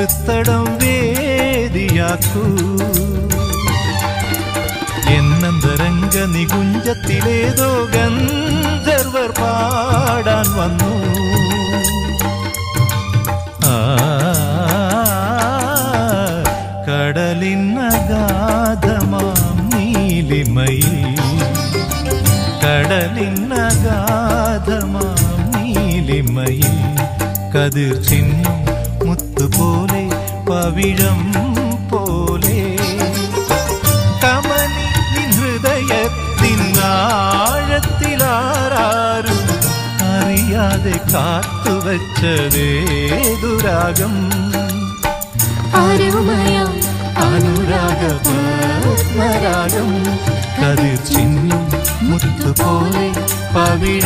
കൃത്തടം വേദിയാക്കൂ. എന്നന്തരംഗ നികുഞ്ചത്തിലേതോ ഗന്ധർവർ പാടാൻ വന്നു. കടലിന്നഗാധമാലിമയിൽ നീലിമയിൽ. കതിർ ചിന്ന മുത്തുപോലെ പവിഴം പോലെ. കമനി ഹൃദയത്തിനാഴത്തിലാരും അറിയാതെ കാത്തുവച്ചതേതുരാഗം ആരോമയാം അനുരാഗ പത്മരാഗം. കതിർ ചിഹ്നം മുത്തുപോലെ പവിഴ